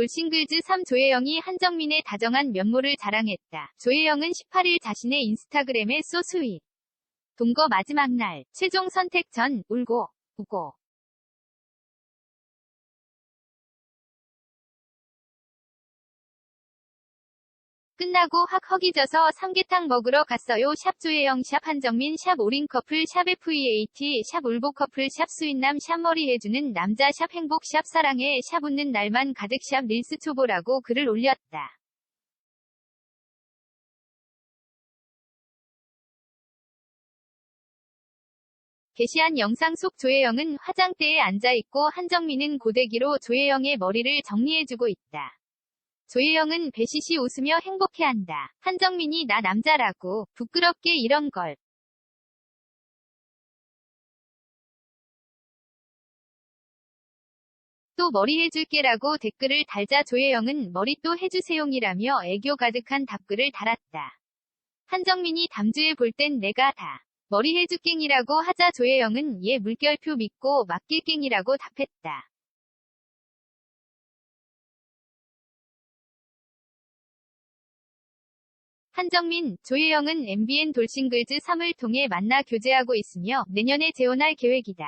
돌싱글즈 3 조혜영이 한정민의 다정한 면모를 자랑했다. 조혜영은 18일 자신의 인스타그램에 소스윗. 동거 마지막 날, 최종 선택 전, 울고, 우고. 끝나고 확 허기져서 삼계탕 먹으러 갔어요. 샵 조혜영 샵 한정민 샵 오린 커플 샵 FEAT 샵 울보 커플 샵 수인남 샵 머리 해주는 남자 샵 행복 샵 사랑해 샵 웃는 날만 가득 샵 릴스 초보라고 글을 올렸다. 게시한 영상 속 조혜영은 화장대에 앉아있고 한정민은 고데기로 조혜영의 머리를 정리해주고 있다. 조혜영은 배시시 웃으며 행복해한다. 한정민이 나 남자라고 부끄럽게 이런 걸. 또 머리 해줄게라고 댓글을 달자 조혜영은 머리 또 해주세요이라며 애교 가득한 답글을 달았다. 한정민이 담주에 볼 땐 내가 다 머리 해줄갱이라고 하자 조혜영은 얘 물결표 믿고 맡길갱이라고 답했다. 한정민, 조혜영은 MBN 돌싱글즈 3을 통해 만나 교제하고 있으며 내년에 재혼할 계획이다.